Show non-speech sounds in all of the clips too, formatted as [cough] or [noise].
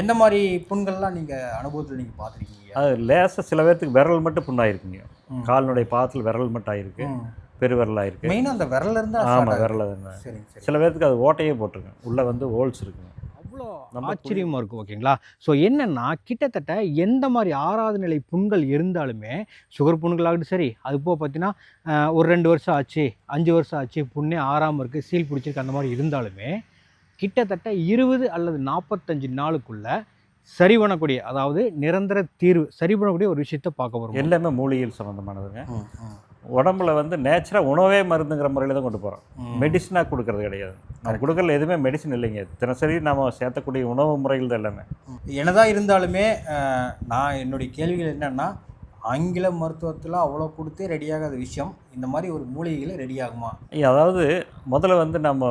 எந்த மாதிரி புண்கள்லாம் நீங்கள் அனுபவத்தில் நீங்கள் பார்த்துருக்கீங்க? அது லேசாக சில பேர்த்துக்கு விரல் மட்டும் புண்ணாயிருக்குங்க. காலினுடைய பாதத்தில் விரல் மட்டும் ஆயிருக்கு பெருவிரல் ஆயிருக்கு மெயினாக அந்த விரல்ல இருந்து ஆமாம் விரல் சரி சில பேர்த்துக்கு அது ஓட்டையே போட்டிருக்கு உள்ளே வந்து ஹோல்ஸ் இருக்குங்க. அவ்வளோ ஆச்சரியமாக இருக்கும் ஓகேங்களா? ஸோ என்னென்னா கிட்டத்தட்ட எந்த மாதிரி ஆறாவது நிலை புண்கள் இருந்தாலுமே சுகர் புண்களாகட்டும் சரி அது போக பார்த்தீங்கன்னா ஒரு ரெண்டு வருஷம் ஆச்சு அஞ்சு வருஷம் ஆச்சு புண்ணே ஆறாமல் இருக்குது சீல் பிடிச்சிருக்கு அந்த மாதிரி இருந்தாலுமே கிட்டத்தட்ட இருபது அல்லது நாற்பத்தஞ்சு நாளுக்குள்ள சரி பண்ணக்கூடிய அதாவது நிரந்தர தீர்வு சரி பண்ணக்கூடிய ஒரு விஷயத்தை பார்க்க வரும் எல்லாமே மூலிகையில் சம்மந்தமானதுங்க உடம்புல வந்து நேச்சராக உணவே மருந்துங்கிற முறையில் தான் கொண்டு போகிறோம். மெடிசனாக கொடுக்கறது கிடையாது. நம்ம கொடுக்கறதுல எதுவுமே மெடிசன் இல்லைங்க. தினசரி நம்ம சேர்த்தக்கூடிய உணவு முறைகள் தான் எல்லாமே. என்னதான் இருந்தாலுமே நான் என்னுடைய கேள்விகள் என்னன்னா ஆங்கில மருத்துவத்தில் அவ்வளோ கொடுத்து ரெடியாகாத விஷயம். இந்த மாதிரி ஒரு மூலிகையில் ரெடி ஆகுமா? அதாவது முதல்ல வந்து நம்ம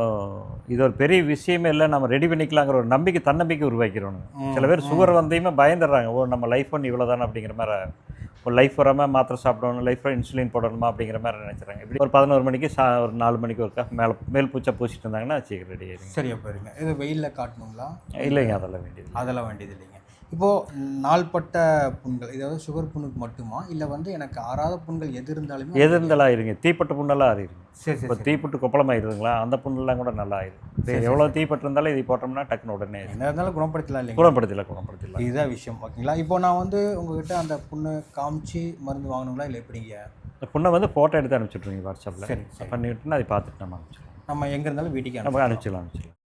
இது ஒரு பெரிய விஷயமே இல்லை நம்ம ரெடி பண்ணிக்கலாங்கிற ஒரு நம்பிக்கை தன்னம்பிக்கை உருவாக்கிறோம். சில பேர் சுகர் வந்தையுமே பயந்துடுறாங்க. ஓ நம்ம லைஃப் ஒன்று இவ்வளோ தானே அப்படிங்கிற மாதிரி. ஒரு லைஃப் வராமல் மாத்திரை சாப்பிடணும் லைஃப் இன்சுலின் போடணுமா அப்படிங்கிற மாதிரி நினைச்சுறாங்க. இப்படி ஒரு பதினோரு மணிக்கு சா ஒரு நாலு மணிக்கு ஒருக்கா மேலே மேல் பூச்சா பூசிட்டு இருந்தாங்கன்னா சீக்கிரம் ரெடி ஆயிருங்க சரியா போயிருங்க. இது வெயிலில் காட்டணுங்களா? இல்லைங்க அதெல்லாம் வேண்டியது. அதெல்லாம் வேண்டியது இல்லைங்க இப்போது நாள்பட்ட புண்கள் இதாவது சுகர் புண்ணுக்கு மட்டுமா? இல்லை வந்து எனக்கு ஆறாத புண்கள் எது இருந்தாலுமே எது இருந்தாலும் ஆயிருங்க தீப்பட்ட புண்ணெல்லாம் ஆறிடுங்க சரி இப்போ தீப்பட்டு கொப்பளம் ஆயிருதுங்களா அந்த புண்ணெல்லாம் கூட நல்லா ஆயிடும் எவ்வளோ தீப்பட்டு இருந்தாலும் இது போட்டோம்னா டக்குன்னு உடனே ஆயிரும். என்ன இருந்தாலும் குணப்படுத்தலாம் இல்லைங்க குணப்படுத்தல குணப்படுத்தல. இதுதான் விஷயம். ஓகேங்களா? இப்போ நான் வந்து உங்ககிட்ட அந்த புண்ணு காமிச்சு மருந்து வாங்கணுங்களா? இல்லை எப்படிங்க இந்த புண்ணை வந்து ஃபோட்டோ எடுத்து அனுப்பிச்சுட்ருங்க வாட்ஸ்அப்பில் சரி சரி. பண்ணிவிட்டுனா அதை பார்த்துட்டு நம்ம அனுப்பிச்சிடலாம் நம்ம எங்கே இருந்தாலும் வீட்டுக்கு நம்ம. அனுப்பிச்சிடலாம் அனுப்பிச்சிடலாம்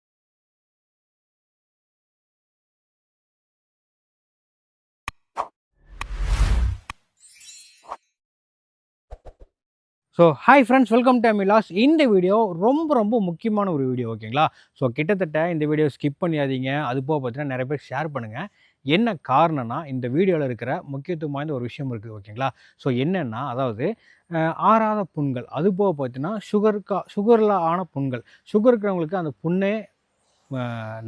so hi friends welcome to Milas இந்த வீடியோ ரொம்ப ரொம்ப முக்கியமான ஒரு வீடியோ ஓகேங்களா ஸோ கிட்டத்தட்ட இந்த வீடியோ ஸ்கிப் பண்ணியாதீங்க. அது போக பார்த்தீங்கன்னா நிறைய பேர் ஷேர் பண்ணுங்கள் என்ன காரணம்னா இந்த வீடியோவில் இருக்கிற முக்கியத்துவம் வாய்ந்த ஒரு விஷயம் இருக்குது ஓகேங்களா ஸோ என்னென்னா அதாவது ஆறாத புண்கள். அது போக பார்த்தீங்கன்னா சுகருக்கா சுகரில் ஆன புண்கள். சுகர் இருக்கிறவங்களுக்கு அந்த புண்ணே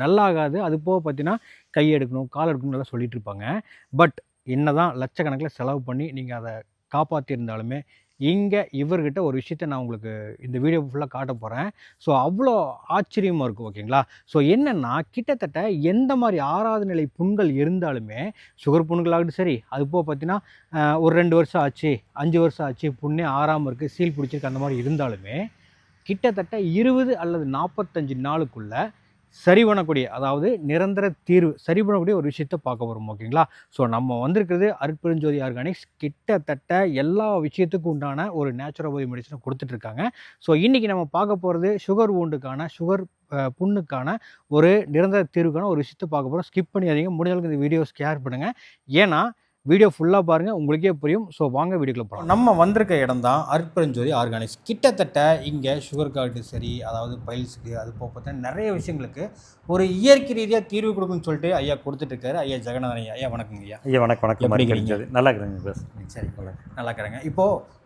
நல்லாகாது. அது போக பார்த்தீங்கன்னா கை எடுக்கணும் கால் எடுக்கணும் நல்லா சொல்லிகிட்ருப்பாங்க இருப்பாங்க. பட் என்னதான் லட்சக்கணக்கில் செலவு பண்ணி நீங்கள் அதை காப்பாற்றியிருந்தாலுமே இங்கே இவர்கிட்ட ஒரு விஷயத்த நான் உங்களுக்கு இந்த வீடியோ ஃபுல்லாக காட்ட போகிறேன் ஸோ அவ்வளோ ஆச்சரியமாக இருக்கும் ஓகேங்களா? ஸோ என்னென்னா கிட்டத்தட்ட எந்த மாதிரி ஆறாவது நிலை புண்கள் இருந்தாலுமே சுகர் புண்களாகட்டும் சரி அது போக பார்த்தீங்கன்னா ஒரு ரெண்டு வருஷம் ஆச்சு அஞ்சு வருஷம் ஆச்சு புண்ணே ஆறாமல் இருக்குது சீல் பிடிச்சிருக்கு அந்த மாதிரி இருந்தாலுமே கிட்டத்தட்ட இருபது அல்லது நாற்பத்தஞ்சு நாளுக்குள்ளே சரி பண்ணக்கூடிய அதாவது நிரந்தர தீர்வு சரி பண்ணக்கூடிய ஒரு விஷயத்த பார்க்க வரும் ஓகேங்களா? ஸோ நம்ம வந்திருக்கிறது அருட்பெருஞ்சோதி ஆர்கானிக்ஸ். கிட்டத்தட்ட எல்லா விஷயத்துக்கும் உண்டான ஒரு நேச்சுரோபதி மெடிசனை கொடுத்துட்ருக்காங்க. ஸோ இன்றைக்கி நம்ம பார்க்க போகிறது சுகர் ஊண்டுக்கான சுகர் புண்ணுக்கான ஒரு நிரந்தர தீர்வுக்கான ஒரு விஷயத்தை பார்க்க போகிறோம் ஸ்கிப் பண்ணி முடிஞ்ச அளவுக்கு இந்த வீடியோ ஷேர் பண்ணுங்கள் ஏன்னா வீடியோ ஃபுல்லாக பாருங்கள் உங்களுக்கே புரியும். ஸோ வாங்க வீடியோக்குள்ள போகலாம் நம்ம வந்திருக்க இடம் தான் அருட்பெருஞ்சோதி ஆர்கானிக்ஸ். கிட்டத்தட்ட இங்கே சுகர் கார்டு சரி அதாவது பைல்ஸுக்கு அது போக பார்த்தா நிறைய விஷயங்களுக்கு ஒரு இயற்கை ரீதியாக தீர்வு கொடுக்குன்னு சொல்லிட்டு ஐயா கொடுத்துட்டு இருக்காரு. ஐயா ஜெகநாதன் ஐயா ஐயா வணக்கங்க ஐயா. ஐயா வணக்கம் வணக்கம். நல்லா இருக்குதுங்க பஸ் சரி நல்லா இருக்கிறேங்க. இப்போது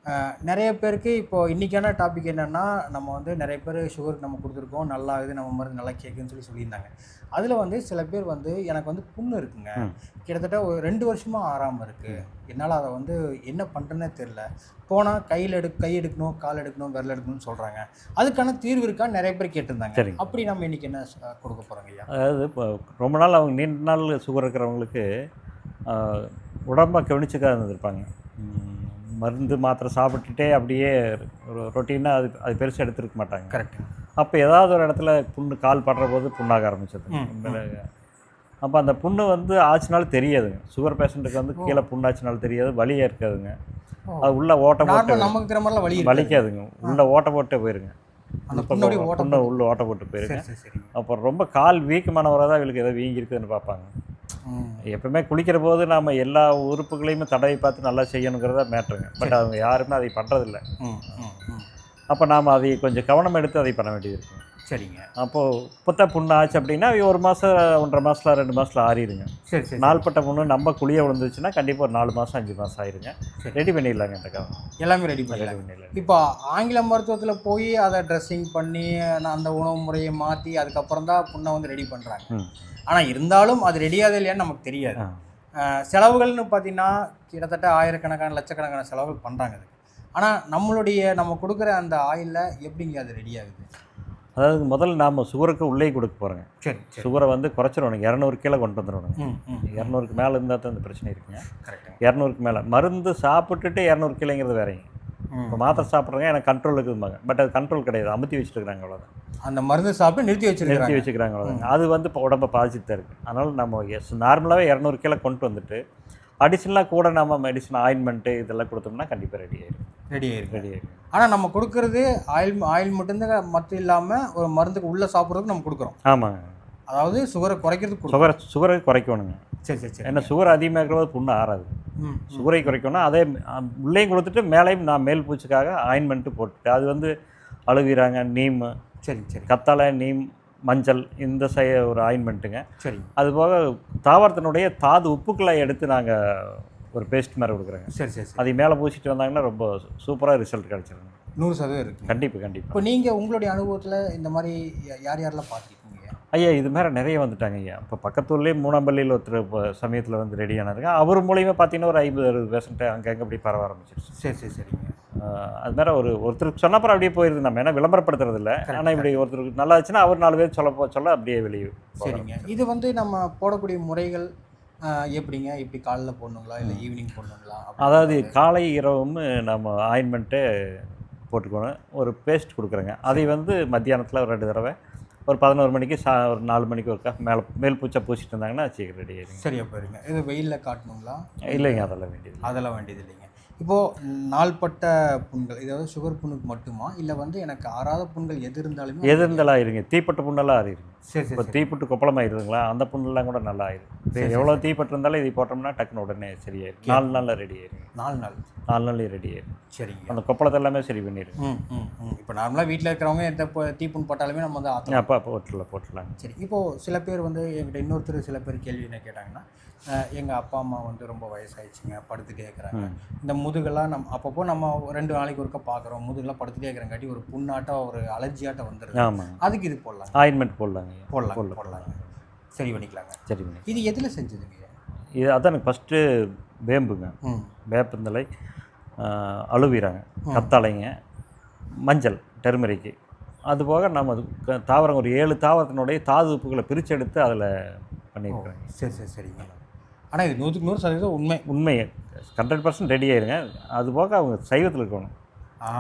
நிறைய பேருக்கு இப்போது இன்றைக்கான டாபிக் என்னென்னா நம்ம வந்து நிறைய பேர் சுகருக்கு நம்ம கொடுத்துருக்கோம் நல்லா இது நம்ம மருந்து நல்லா கேட்குன்னு சொல்லி சொல்லியிருந்தாங்க. அதில் வந்து சில பேர் வந்து எனக்கு வந்து புண்ணு இருக்குங்க. கிட்டத்தட்ட ஒரு ரெண்டு வருஷமாக ஆறாமல் இருக்குது என்னால் அதை வந்து என்ன பண்ணுறேன்னே தெரில போனால் கையில் எடு கை எடுக்கணும் கால் எடுக்கணும் விரல் எடுக்கணும்னு சொல்கிறாங்க அதுக்கான தீர்வு இருக்கான்னு நிறைய பேர் கேட்டிருந்தாங்க. சரிங்க. அப்படி நம்ம இன்றைக்கி என்ன கொடுக்க போகிறோங்க ஐயா? அதாவது இப்போ ரொம்ப நாள் அவங்க நீண்ட நாள் சுகர் இருக்கிறவங்களுக்கு ஆஹ், உடம்ப கவனிச்சுக்காக இருந்திருப்பாங்க மருந்து மாத்திரை சாப்பிட்டுட்டே அப்படியே ஒரு ரொட்டீனாக அது அது பெருசாக எடுத்துருக்க மாட்டாங்க. கரெக்ட் அப்போ ஏதாவது ஒரு இடத்துல புண்ணு கால் படுற போது புண்ணாக ஆரம்பிச்சது அப்போ அந்த புண்ணு வந்து ஆச்சுனாலும் தெரியாதுங்க சுகர் பேஷண்ட்டுக்கு வந்து கீழே புண்ணாச்சுனாலும் தெரியாது. வலியே இருக்காதுங்க. அது உள்ள ஓட்ட போட்டு நமக்கு மாதிரிலாம் வலி. வலிக்காதுங்க. உள்ள ஓட்ட போட்டே போயிருங்க. அந்த இப்ப புண்ணோடைய ஓட்ட புண்ணை உள்ள ஓட்ட போட்டு போயிருங்க. அப்புறம் ரொம்ப கால் வீக்கமானவராக தான் இவளுக்கு ஏதோ வீங்கி இருக்குதுன்னு பார்ப்பாங்க. எப்பவுமே குளிக்கிற போது நாம் எல்லா உறுப்புகளையுமே தடவை பார்த்து நல்லா செய்யணுங்கிறத மேட்ருங்க பட் அவங்க யாருமே அதை பண்ணுறதில்ல அப்போ நாம் அதை கொஞ்சம் கவனம் எடுத்து அதை பண்ண வேண்டியது இருக்கும். சரிங்க. அப்போது புத்த புண்ணு ஆச்சு அப்படின்னா ஒரு மாதம் ஒன்றரை மாதத்தில் ரெண்டு மாதத்தில் ஆறிடுங்க சரி சரி நாள்பட்ட புண்ணு நம்ம குழிய விழுந்துச்சுன்னா கண்டிப்பாக ஒரு நாலு மாதம் அஞ்சு மாதம் ஆயிருங்க. சரி. ரெடி பண்ணிடலாங்க இந்த கவனம் எல்லாமே ரெடி ரெடி பண்ணிடலாம் இப்போ ஆங்கில மருத்துவத்தில் போய் அதை ட்ரெஸ்ஸிங் பண்ணி நான் அந்த உணவு முறையை மாற்றி அதுக்கப்புறம் தான் புண்ணை வந்து ரெடி பண்ணுறாங்க ஆனால் இருந்தாலும் அது ரெடியாவது இல்லையான்னு நமக்கு தெரியாது. செலவுகள்னு பார்த்தீங்கன்னா கிட்டத்தட்ட ஆயிரக்கணக்கான லட்சக்கணக்கான செலவுகள் பண்ணுறாங்க அதுக்கு. ஆனால் நம்மளுடைய நம்ம கொடுக்குற அந்த ஆயிலில் எப்படிங்க அது ரெடி ஆகுது? அதாவது முதல்ல நாம் சுகருக்கு உள்ளே கொடுக்க போகிறோங்க சரி சுகரை வந்து குறைச்சிடணும் இரநூறு கிலோ கொண்டு ம் இரநூறுக்கு மேலே இருந்தால் தான் இந்த பிரச்சனை இருக்குங்க. இரநூறுக்கு மேலே. மருந்து சாப்பிட்டுட்டு இரநூறு கிலோங்கிறது வேறங்க. இப்போ மாத்திரை சாப்பிட்றவங்க எனக்கு கண்ட்ரோல் இருக்குதும்பாங்க பட் அது கண்ட்ரோல் கிடையாது. அமுத்தி வச்சுருக்காங்க அவ்வளோதான் அந்த மருந்து சாப்பிட்டு நிறுத்தி நிறுத்தி வச்சிருக்காங்க வச்சுக்கிறாங்க அவ்வளோதான் அது வந்து இப்போ உடம்பை பாதிச்சுட்டு தான் இருக்குது அதனால் நம்ம எஸ் நார்மலாகவே இரநூறு கிலோ கொண்டு வந்துட்டு அடிஷ்னலாக கூட நம்ம மெடிசன் ஆயின்மெண்ட்டு இதெல்லாம் கொடுத்தோம்னா கண்டிப்பாக ரெடி ஆயிடும் ரெடி ஆயிருக்கு. ரெடி ஆயிடும் ஆனால் நம்ம கொடுக்கறது ஆயில் ஆயில் மட்டும்தான் மற்ற இல்லாமல் ஒரு மருந்துக்கு உள்ளே சாப்பிட்றதுக்கு நம்ம கொடுக்குறோம். ஆமாங்க அதாவது சுகரை குறைக்கிறதுக்கு சுகரை சுகரை குறைக்கணுங்க. சரி சரி சரி. ஏன்னா சுகர் அதிகமாக புண்ணு ஆறாது. ம் சுகரை குறைக்கணும்னா அதே உள்ளேயும் கொடுத்துட்டு மேலேயும் நான் மேல் பூச்சிக்காக ஆயின்மெண்ட்டு போட்டுட்டு அது வந்து அழுவிறாங்க நீம் சரிங்க சரி. கத்தாழை நீம் மஞ்சள் இந்த சை ஒரு ஆயின்மெண்ட்டுங்க சரிங்க அதுபோக தாவரத்தினுடைய தாது உப்புக்களை எடுத்து நாங்கள் ஒரு பேஸ்ட் மாதிரி கொடுக்குறோங்க. சரி சரி அதை மேலே பூசிட்டு வந்தாங்கன்னா ரொம்ப சூப்பராக ரிசல்ட் கிடச்சிருங்க நூறு சதவீதம் இருக்குங்க கண்டிப்பாக கண்டிப்பாக இப்போ நீங்கள் உங்களுடைய அனுபவத்தில் இந்த மாதிரி யார் யாரெல்லாம் பார்த்துருக்கீங்க? ஐயா இது மாதிரி நிறைய வந்துட்டாங்க ஐயா. இப்போ பக்கத்தூர்லேயே மூணாம்பள்ளியில் ஒருத்தர் இப்போ சமயத்தில் வந்து ரெடி ஆனாருங்க. அவர் மூலியமாக பார்த்தீங்கன்னா ஒரு ஐம்பது அறுபது பேஷண்ட்டு அங்கங்கே அப்படி பரவ ஆரம்பிச்சிருச்சு. சரி சரி சரிங்க. ஆஹ் அது மாதிரி ஒரு ஒருத்தருக்கு சொன்னப்பறம் அப்படியே போயிருது நம்ம. ஏன்னா விளம்பரப்படுத்துறது இல்லை. ஆனால் இப்படி ஒருத்தருக்கு நல்லா ஆச்சுன்னா அவர் நாலு பேர் சொல்ல போ- சொல்ல அப்படியே வெளியே சரிங்க. இது வந்து நம்ம போடக்கூடிய முறைகள் எப்படிங்க? இப்படி காலைல போடணுங்களா? இல்லை ஈவினிங் போடணுங்களா? அதாவது காலை இரவும் நம்ம ஆயின்மெண்ட்டு போட்டுக்கணும். ஒரு பேஸ்ட் கொடுக்குறேங்க. அதை வந்து மத்தியானத்தில் ஒரு ரெண்டு தடவை ஒரு பதினோரு மணிக்கு சா ஒரு நாலு மணிக்கு ஒருக்கா மேலே மேல் பூச்சை பூசிட்டு இருந்தாங்கன்னா சீக்கிரம் ரெடி ஆயிருங்க சரியா போயிருங்க இது வெயிலில் காட்டணுங்களா? இல்லைங்க அதெல்லாம் வேண்டியது. அதெல்லாம் வேண்டியது இல்லைங்க இப்போது நாள்பட்ட புண்கள் இதாவது சுகர் புண்ணுக்கு மட்டுமா? இல்லை வந்து எனக்கு ஆறாத புண்கள் எது இருந்தாலுமே எது இருந்தாலும் ஆயிருங்க. தீப்பட்ட புண்ணெல்லாம் ஆறிடுங்க சரி இப்போ தீப்பட்டு கொப்பளம் ஆயிருதுங்களா அந்த புண்ணெல்லாம் கூட நல்லா இப்போ எவ்வளோ தீப்பட்டு இருந்தாலும் இது போட்டோம்னா டக்குன்னு உடனே சரியாயிடும் நாலு நாளில் ரெடி ஆயிடும் நாலு நாள். நாலு நாள்லேயே ரெடி ஆயிடும் சரிங்க. அந்த கொப்பளத்தை எல்லாமே சரி பண்ணிடுங்க இப்போ நார்மலாக வீட்டில் இருக்கிறவங்க எந்த தீப்புண் போட்டாலுமே நம்ம வந்து அப்போ போட்டுடலாம். போட்டுடலாங்க சரி. இப்போது சில பேர் வந்து என்கிட்ட இன்னொருத்தர் சில பேர் கேள்வி என்ன கேட்டாங்கன்னா எங்கள் அப்பா அம்மா வந்து ரொம்ப வயசாயிடுச்சுங்க படுத்துட்டே இருக்கிறாங்க. இந்த முதுகெல்லாம் நம்ம அப்பப்போ நம்ம ரெண்டு நாளைக்கு ஒருக்கா பார்க்குறோம் முதுகெல்லாம் படுத்துட்டே இருக்கிறங்காட்டி ஒரு புண்ணாட்டம் ஒரு அலர்ஜியாட்டம் வந்துடுது அதுக்கு இது போடலாம் ஆயின்மெண்ட் போடலாங்க. போடலாம். போடலாங்க. சரி பண்ணிக்கலாங்க. சரி பண்ணி இது எதில் செஞ்சதுங்க? இது அதான் எனக்கு ஃபஸ்ட்டு வேம்புங்க. வேப்பந்தலை அழுவிறாங்க கத்தாழைங்க மஞ்சள் டெர்மரிக்கு. அதுபோக நம்ம அது தாவரம் ஒரு ஏழு தாவரத்தினுடைய தாது உப்புகளை பிரித்து எடுத்து அதில் பண்ணியிருக்கிறேங்க. சரி சரி சரிங்க. ஆனால் இது நூற்றுக்கு நூறு சதவீதம் உண்மை. உண்மை. ஹண்ட்ரட் பர்சன்ட் ரெடி ஆயிருங்க. அது போக அவங்க சைவத்தில் இருக்கணும்.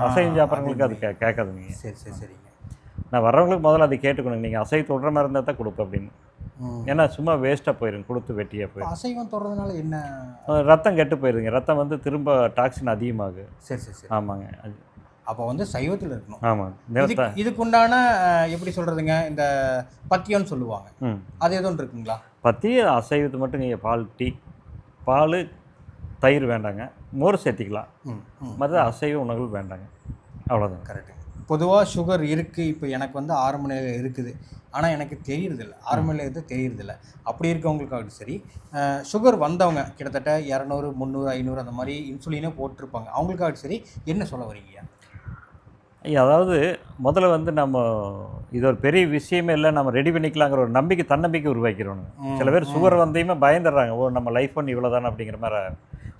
அசைவம் சாப்பிட்றவங்களுக்கு அது. கே கேட்காதுங்க. சரி சரி சரிங்க. நான் வர்றவங்களுக்கு முதல்ல அதை கேட்டுக்கணும் நீங்கள் அசை தொடுற மாதிரி இருந்தால் தான் கொடுப்பேன் அப்படின்னு. ஏன்னா சும்மா வேஸ்ட்டாக போயிடும் கொடுத்து வெட்டியாக போயிடும் அசைவம் தொடர்றதுனால என்ன? ரத்தம் கெட்டு போயிருங்க. ரத்தம் வந்து திரும்ப டாக்ஸின் அதிகமாகுது சரி சரி சரி. ஆமாங்க. அது அப்போ வந்து சைவத்தில் இருக்கணும். ஆமாங்க இதுக்கு அஹ், எப்படி சொல்கிறதுங்க இந்த பத்தியம்னு சொல்லுவாங்க. ம். அது எதுவும் இருக்குங்களா? பற்றி அசைவத்து மட்டும் நீங்கள் பால் டீ பால் தயிர் வேண்டாங்க. மோர் சேர்த்திக்கலாம். மற்ற அசைவ உணவுகள் வேண்டாங்க. அவ்வளோதாங்க கரெக்டு பொதுவாக சுகர் இருக்குது இப்போ எனக்கு வந்து ஆரம்ப நிலையில் இருக்குது. ஆனால் எனக்கு தெரியறதில்ல. ஆரம்ப நிலையில் தெரியறதில்ல. அப்படி இருக்கவங்களுக்காகட்டும் சரி. சுகர் வந்தவங்க கிட்டத்தட்ட இரநூறு முந்நூறு ஐநூறு அந்த மாதிரி இன்சுலினே போட்டிருப்பாங்க. அவங்களுக்காகட்டும் சரி. என்ன சொல்ல வரீங்க அதாவது முதல்ல வந்து நம்ம இது ஒரு பெரிய விஷயமே இல்லை நம்ம ரெடி பண்ணிக்கலாங்கிற ஒரு நம்பிக்கை தன்னம்பிக்கை உருவாக்கிறோம் சில பேர் சுகர் வந்தையுமே பயந்துடுறாங்க. ஓ நம்ம லைஃப் ஒன்று இவ்வளோ தானே அப்படிங்கிற மாதிரி.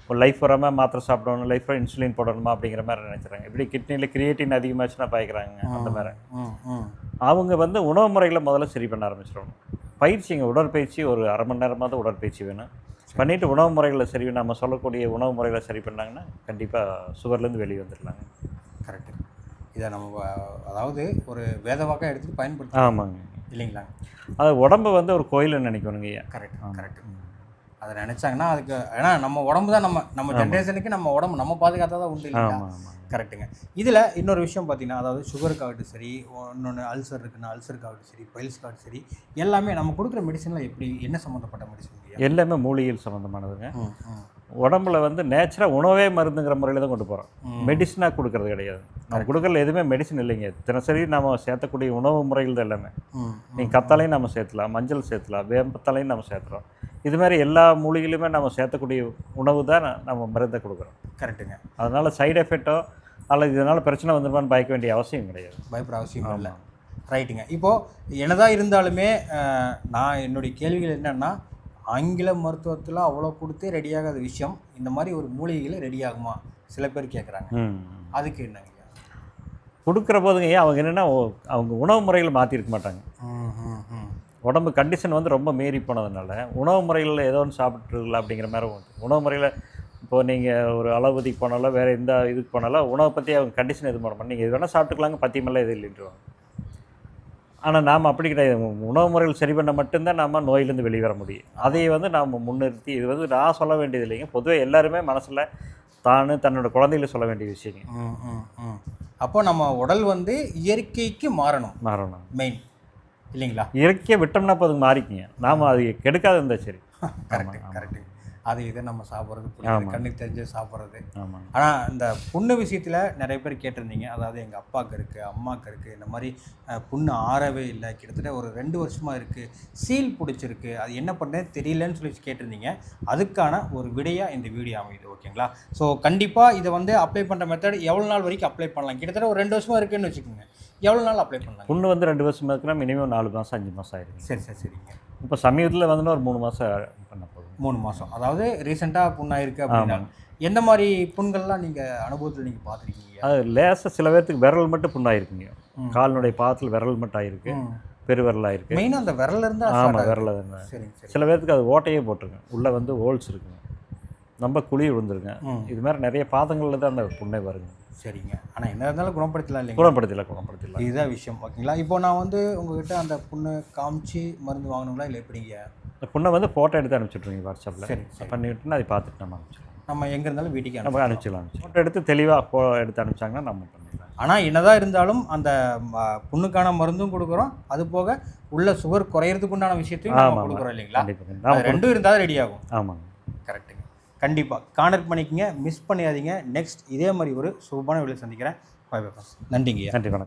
ஒரு லைஃப் வராமல் மாத்திரை சாப்பிடணும் லைஃப் இன்சுலின் போடணுமா அப்படிங்கிற மாதிரி நினைச்சுறாங்க. இப்படி கிட்னியில் கிரியேட்டின் அதிகமாச்சுன்னா பாய்க்கிறாங்க அந்த மாதிரி. அவங்க வந்து உணவு முறைகளை முதல்ல சரி பண்ண ஆரம்பிச்சிடணும் பயிற்சிங்க உடற்பயிற்சி ஒரு அரை மணி நேரமாவது உடற்பயிற்சி வேணும். பண்ணிவிட்டு உணவு முறைகளை சரி நம்ம சொல்லக்கூடிய உணவு முறைகளை சரி பண்ணாங்கன்னா கண்டிப்பாக சுகர்லேருந்து வெளியே வந்துடலாங்க. கரெக்டு இதை நம்ம அதாவது ஒரு வேதவாக்காக எடுத்துட்டு பயன்படுத்த ஆமாங்க. இல்லைங்களா? அது உடம்பு வந்து ஒரு கோயில்னு நினைக்கணுங்க ஐயா. கரெக்ட். கரெக்ட் அதை நினச்சாங்கன்னா அதுக்கு ஏன்னா நம்ம உடம்பு தான் நம்ம நம்ம ஜென்ரேஷனுக்கு நம்ம உடம்பு நம்ம பாதுகாத்தா தான் உண்டு இல்லைங்களா? கரெக்ட்டுங்க இதில் இன்னொரு விஷயம் பார்த்தீங்கன்னா அதாவது சுகருக்காகட்டும் சரி இன்னொன்று அல்சர் இருக்குன்னா அல்சருக்காகட்டும் சரி பைல்ஸ்க்காகட்டும் சரி எல்லாமே நம்ம கொடுக்குற மெடிசனில் எப்படி என்ன சம்மந்தப்பட்ட மெடிசன் எல்லாமே மூலிகையில் சம்மந்தமானதுங்க. உடம்புல வந்து நேச்சராக உணவே மருந்துங்கிற முறையில் தான் கொண்டு போகிறோம். மெடிசனாக கொடுக்கறது கிடையாது. நம்ம கொடுக்கறதுல எதுவுமே மெடிசன் இல்லைங்க. தினசரி நம்ம சேர்த்தக்கூடிய உணவு முறைகள் தான் எல்லாமே. நீங்கள் கத்தாலையும் நம்ம சேர்த்தலாம் மஞ்சள் சேர்த்தலாம் வேம்பத்தாலையும் நம்ம சேர்த்துறோம். இது மாதிரி எல்லா மூலிகையிலுமே நம்ம சேர்த்தக்கூடிய உணவு தான் நம்ம மருந்தை கொடுக்குறோம். கரெக்ட்டுங்க. அதனால் சைடு எஃபெக்டோ அல்லது இதனால் பிரச்சனை வந்துருமான்னு பயக்க வேண்டிய அவசியம் கிடையாது. பயப்பட அவசியம் இல்லை. ரைட்டுங்க இப்போது என்னதான் இருந்தாலுமே நான் என்னுடைய கேள்விகள் என்னன்னா ஆங்கில மருத்துவத்தில் அவ்வளோ கொடுத்தே ரெடியாகாத விஷயம். இந்த மாதிரி ஒரு மூலிகையில் ரெடி ஆகுமா? சில பேர் கேட்குறாங்க அதுக்கு என்னங்க? கொடுக்குற போதுங்க ஏன் அவங்க என்னென்னா அவங்க உணவு முறைகளை மாற்றிருக்க மாட்டாங்க. உடம்பு கண்டிஷன் வந்து ரொம்ப மீறி போனதுனால உணவு முறைகளில் ஏதோ ஒன்று சாப்பிட்ருக்கலாம் அப்படிங்கிற மாதிரி உணவு முறையில் இப்போ நீங்கள் ஒரு அளவுதிக்கு போனாலும் வேறு எந்த இதுக்கு போனாலும் உணவை பற்றி அவங்க கண்டிஷன் எதுவும் பண்ண மாட்டாங்க. நீங்கள் இது வேணால் சாப்பிட்டுக்கலாங்க பத்தியமெல்லாம் எதுவும் இல்லைன்றுவாங்க. ஆனால் நாம் அப்படி கிடையாது. உணவு முறைகள் சரி பண்ண மட்டும்தான் நம்ம நோயிலேருந்து வெளியே வர முடியும். அதை வந்து நாம் முன்னிறுத்தி இது வந்து நான் சொல்ல வேண்டியது இல்லைங்க. பொதுவாக எல்லாருமே மனசில் தானு தன்னோட குழந்தைகளை சொல்ல வேண்டிய விஷயங்க. அப்போ நம்ம உடல் வந்து இயற்கைக்கு மாறணும். மாறணும். மெயின் இல்லைங்களா? இயற்கையை விட்டோம்னா அப்போ அதுக்கு மாறிக்குங்க. நாம் அது கெடுக்காது இருந்தால் சரி [laughs] கரெக்டு கரெக்டு அது இதை நம்ம சாப்பிட்றது. கண்ணுக்கு தெரிஞ்சு சாப்பிட்றது. ஆனால் இந்த புண்ணு விஷயத்தில் நிறைய பேர் கேட்டிருந்தீங்க. அதாவது எங்கள் அப்பாவுக்கு இருக்குது அம்மாவுக்கு இருக்குது இந்த மாதிரி புண்ணு ஆறவே இல்லை. கிட்டத்தட்ட ஒரு ரெண்டு வருஷமாக இருக்குது சீல் பிடிச்சிருக்கு. அது என்ன பண்ணுறது தெரியலன்னு சொல்லி கேட்டிருந்தீங்க. அதுக்கான ஒரு விடையாக இந்த வீடியோ அமையுது ஓகேங்களா? ஸோ கண்டிப்பாக இதை வந்து அப்ளை பண்ணுற மெத்தட் எவ்வளோ நாள் வரைக்கும் அப்ளை பண்ணலாம்? கிட்டத்தட்ட ஒரு ரெண்டு வருஷமாக இருக்குன்னு வச்சுக்கோங்க. எவ்வளோ நாள் அப்ளை பண்ணலாம்? புண்ணு வந்து ரெண்டு வருஷம் இருக்குன்னா மினிமம் நாலு மாதம் அஞ்சு மாதம் ஆயிருங்க சரி சரி சரிங்க. இப்போ சமீபத்தில் வந்து ஒரு மூணு மாதம் பண்ண போதும் மூணு மாதம் அதாவது ரீசெண்டாக புண்ணாயிருக்கு அப்படின்னா எந்த மாதிரி புண்கள்லாம் நீங்கள் அனுபவத்தில் நீங்கள் பார்த்துருக்கீங்க? அது லேசாக சில பேர்த்துக்கு விரல் மட்டும் புண்ணாயிருக்குங்க. கால்னுடைய பாதத்தில் விரல் மட்டும் ஆயிருக்கு பெருவிரல் ஆயிருக்கு மெயினாக அந்த விரல்ல இருந்தா ஆமாம் விரல் சரி சில பேர்த்துக்கு அது ஓட்டையே போட்டிருங்க. உள்ளே வந்து ஹோல்ஸ் இருக்குங்க. ரொம்ப குழி விழுந்துருங்க. இது மாதிரி நிறைய பாதங்களில் தான் அந்த புண்ணை வருங்க. சரிங்க. ஆனால் என்ன இருந்தாலும் குணப்படுத்தலாம் இல்லைங்க குணப்படுத்தல குணப்படுத்தல. இதுதான் விஷயம். ஓகேங்களா? இப்போ நான் வந்து உங்ககிட்ட அந்த புண்ணை காமிச்சு மருந்து வாங்கணுங்களா? இல்லை எப்படிங்க இந்த புண்ணை வந்து ஃபோட்டோ எடுத்து அனுப்பிச்சுட்ருங்க வாட்ஸ்அப்பில் சரி பண்ணிவிட்டுனா அதை பார்த்துட்டு நம்ம அனுப்பிச்சிடலாம். நம்ம எங்கே இருந்தாலும் வீட்டுக்கு நம்ம அனுப்பிச்சிடலாம். ஃபோட்டோ எடுத்து தெளிவாக ஃபோ எடுத்து அனுப்பிச்சாங்கன்னா நம்ம பண்ணிடலாம். ஆனால் என்னதான் இருந்தாலும் அந்த புண்ணுக்கான மருந்தும் கொடுக்குறோம். அது போக உள்ள சுகர் குறையறதுக்கு உண்டான விஷயத்தையும் நம்ம கொடுக்குறோம் இல்லைங்களா? ரெண்டும் இருந்தால் ரெடி ஆகும். ஆமாங்க. கரெக்டுங்க கண்டிப்பாக கான்டாக்ட் பண்ணிக்கங்க மிஸ் பண்ணிடாதீங்க நெக்ஸ்ட் இதே மாதிரி ஒரு சுபமான வீடியோ சந்திக்கிறேன். நன்றிங்கய்யா நன்றி வணக்கம்.